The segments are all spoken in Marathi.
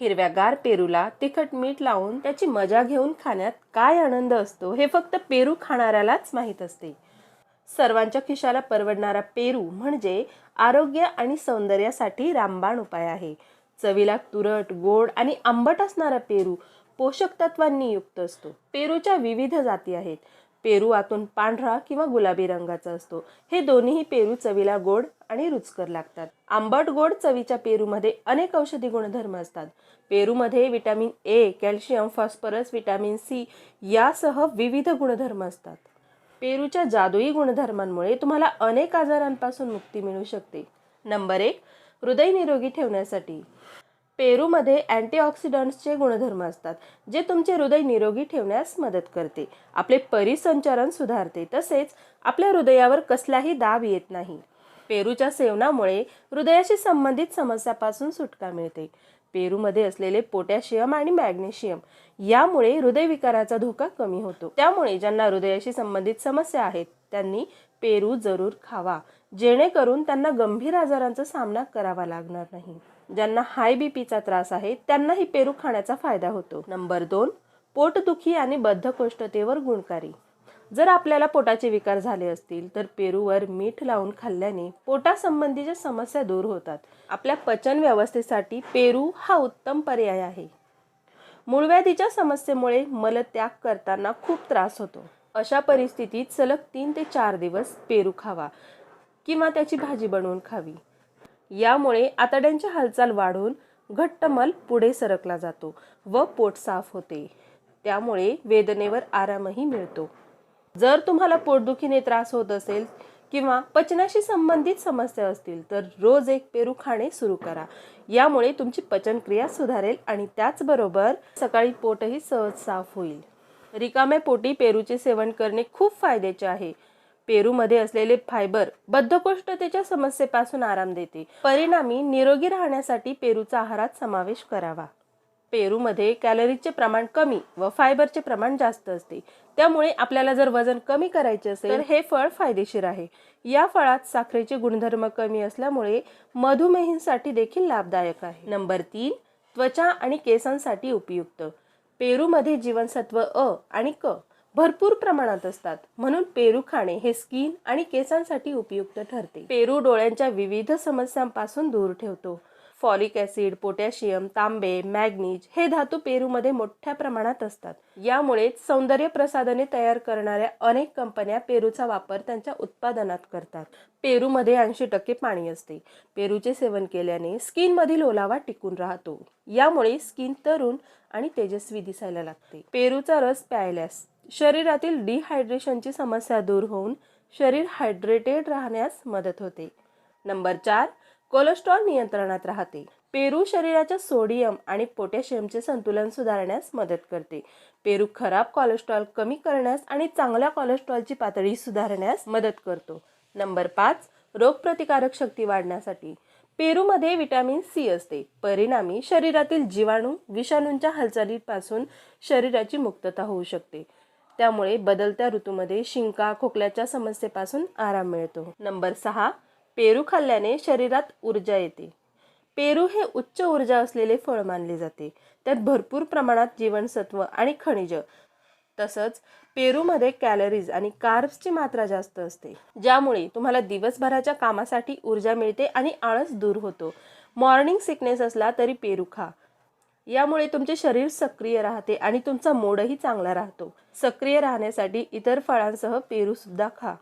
हिरव्यागार पेरूला तिखट मीठ लावून त्याची मजा घेऊन खाण्यात काय आनंद असतो हे फक्त पेरू खाणाऱ्यालाच माहीत असते. सर्वांच्या खिशाला परवडणारा पेरू म्हणजे आरोग्य आणि सौंदर्यासाठी रामबाण उपाय आहे. चवीला तुरट गोड आणि आंबट असणारा पेरू पोषक तत्वांनी युक्त असतो. पेरूच्या विविध जाती आहेत. पेरू आतून पांढरा किंवा गुलाबी रंगाचा असतो. हे दोन्हीही पेरू चवीला गोड आणि रुचकर लागतात. आंबट गोड चवीच्या पेरूमध्ये अनेक औषधी गुणधर्म असतात. पेरूमध्ये vitamin A calcium phosphorus vitamin C यासह विविध गुणधर्म असतात. पेरूच्या जादुई गुणधर्मांमुळे तुम्हाला अनेक आजारांपासून मुक्ती मिळू शकते. नंबर एक हृदय निरोगी ठेवण्यासाठी. पेरूमध्ये अँटीऑक्सिडंट्सचे गुणधर्म असतात जे तुमचे हृदय निरोगी ठेवण्यास मदत करते. आपले परिसंचरण सुधारते तसेच आपल्या हृदयावर कसलाही दाब येत नाही. पेरूच्या सेवनामुळे हृदयाशी संबंधित समस्यापासून सुटका मिळते. पेरूमध्ये असलेले पोटॅशियम आणि मॅग्नेशियम यामुळे हृदयविकाराचा धोका कमी होतो. त्यामुळे ज्यांना हृदयाशी संबंधित समस्या आहेत त्यांनी पेरू जरूर खावा जेणेकरून त्यांना गंभीर आजारांचा सामना करावा लागणार नाही. ज्यांना हाय बीपीचा त्रास आहे त्यांनाही पेरू खाण्याचा फायदा होतो. नंबर दोन पोटदुखी आणि बद्धकोष्ठतेवर गुणकारी. जर आपल्याला पोटाचे विकार झाले असतील तर पेरूवर मीठ लावून खाल्ल्याने पोटासंबंधीच्या समस्या दूर होतात. आपल्या पचन व्यवस्थेसाठी पेरू हा उत्तम पर्याय आहे. मूळव्याधीच्या समस्येमुळे मलत्याग करताना खूप त्रास होतो. अशा परिस्थितीत सलग तीन ते चार दिवस पेरू खावा किंवा त्याची भाजी बनवून खावी. यामुळे आतड्यांची हालचाल वाढून घट्ट मल पुढे सरकला जातो व पोट साफ होते. त्यामुळे वेदनेवर आरामही मिळतो. जर तुम्हाला पोटदुखीने त्रास होत असेल किंवा पचनाशी संबंधित समस्या असतील तर रोज एक पेरू खाणे सुरू करा. यामुळे तुमची पचनक्रिया सुधारेल आणि त्याचबरोबर सकाळी पोटही सहज साफ होईल. रिकाम्या पोटी पेरूचे सेवन करणे खूप फायद्याचे आहे. पेरूमध्ये असलेले फायबर बद्धकोष्ठतेच्या समस्येपासून आराम देते. परिणामी निरोगी राहण्यासाठी पेरूचा आहारात समावेश करावा. पेरूमध्ये कॅलरीजचे प्रमाण कमी व फायबरचे प्रमाण जास्त असते. त्यामुळे आपल्याला जर वजन कमी करायचे असेल तर हे फळ फायदेशीर आहे. या फळात साखरेचे गुणधर्म कमी असल्यामुळे मधुमेहींसाठी देखील लाभदायक आहे. नंबर तीन त्वचा आणि केसांसाठी उपयुक्त. पेरूमध्ये जीवनसत्व अ आणि क भरपूर प्रमाणात असतात. म्हणून पेरू खाणे हे स्किन आणि केसांसाठी उपयुक्त ठरते. पेरू डोळ्यांच्या विविध समस्यांपासून दूर ठेवतो. फॉलिक ॲसिड पोटॅशियम तांबे मॅग्नीज हे धातू पेरूमध्ये मोठ्या प्रमाणात असतात. यामुळे सौंदर्य प्रसाधने तयार करणाऱ्या अनेक कंपन्या पेरूचा वापर त्यांच्या उत्पादनात करतात. पेरूमध्ये ऐंशी टक्के पाणी असते. पेरूचे सेवन केल्याने स्किनमधील ओलावा टिकून राहतो. यामुळे स्किन तरुण आणि तेजस्वी दिसायला लागते. पेरूचा रस प्यायल्यास शरीरातील डिहायड्रेशनची समस्या दूर होऊन शरीर हायड्रेटेड राहण्यास मदत होते. नंबर चार कोलेस्ट्रॉल नियंत्रणात राहते. पेरू शरीराच्या सोडियम आणि पोटॅशियमचे संतुलन सुधारण्यास मदत करते. पेरू खराब कोलेस्ट्रॉल कमी करण्यास आणि चांगल्या कोलेस्ट्रॉलची पातळी सुधारण्यास मदत करतो. नंबर पाच रोगप्रतिकारक शक्ती वाढण्यासाठी. पेरूमध्ये विटॅमिन सी असते. परिणामी शरीरातील जीवाणू विषाणूंच्या हालचालीपासून शरीराची मुक्तता होऊ शकते. त्यामुळे बदलत्या ऋतूमध्ये शिंका खोकल्याच्या समस्येपासून आराम मिळतो. नंबर सहा पेरू खाल्ल्याने शरीरात ऊर्जा येते. पेरू हे उच्च ऊर्जा असलेले फळ मानले जाते. त्यात भरपूर प्रमाणात जीवनसत्व आणि खनिज तसंच पेरूमध्ये कॅलरीज आणि कार्ब्सची मात्रा जास्त असते. ज्यामुळे तुम्हाला दिवसभराच्या कामासाठी ऊर्जा मिळते आणि आळस दूर होतो. मॉर्निंग सिकनेस असला तरी पेरू खा. यामुळे तुमचे शरीर सक्रिय राहते आणि तुमचा मोडही चांगला राहतो. सक्रिय राहण्यासाठी इतर फळांसह पेरूसुद्धा खा.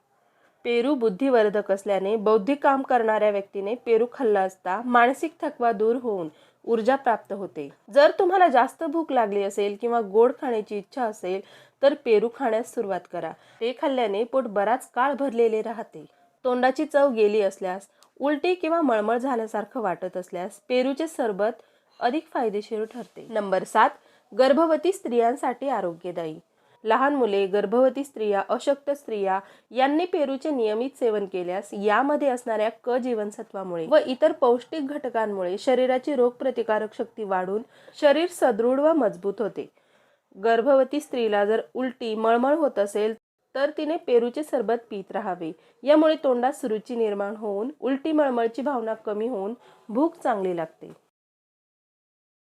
पेरू बुद्धिवर्धक असल्याने बौद्धिक काम करणाऱ्या व्यक्तीने पेरू खाल्ला असता मानसिक थकवा दूर होऊन ऊर्जा प्राप्त होते. जर तुम्हाला जास्त भूक लागली असेल किंवा गोड खाण्याची इच्छा असेल तर पेरू खाण्यास सुरुवात करा. ते खाल्ल्याने पोट बराच काळ भरलेले राहते. तोंडाची चव गेली असल्यास उलटी किंवा मळमळ झाल्यासारखं वाटत असल्यास पेरूचे सरबत अधिक फायदेशीर ठरते. नंबर सात गर्भवती स्त्रियांसाठी आरोग्यदायी. लहान मुले गर्भवती स्त्रिया अशक्त स्त्रिया यांनी पेरूचे नियमित सेवन केल्यास यामध्ये असणाऱ्या क जीवनसत्वामुळे व इतर पौष्टिक घटकांमुळे शरीराची रोगप्रतिकारक शक्ती वाढून शरीर सदृढ व मजबूत होते. गर्भवती स्त्रीला जर उलटी मळमळ होत असेल तर तिने पेरूचे सरबत पीत राहावे. यामुळे तोंडात सुरुची निर्माण होऊन उलटी मळमळची भावना कमी होऊन भूक चांगली लागते.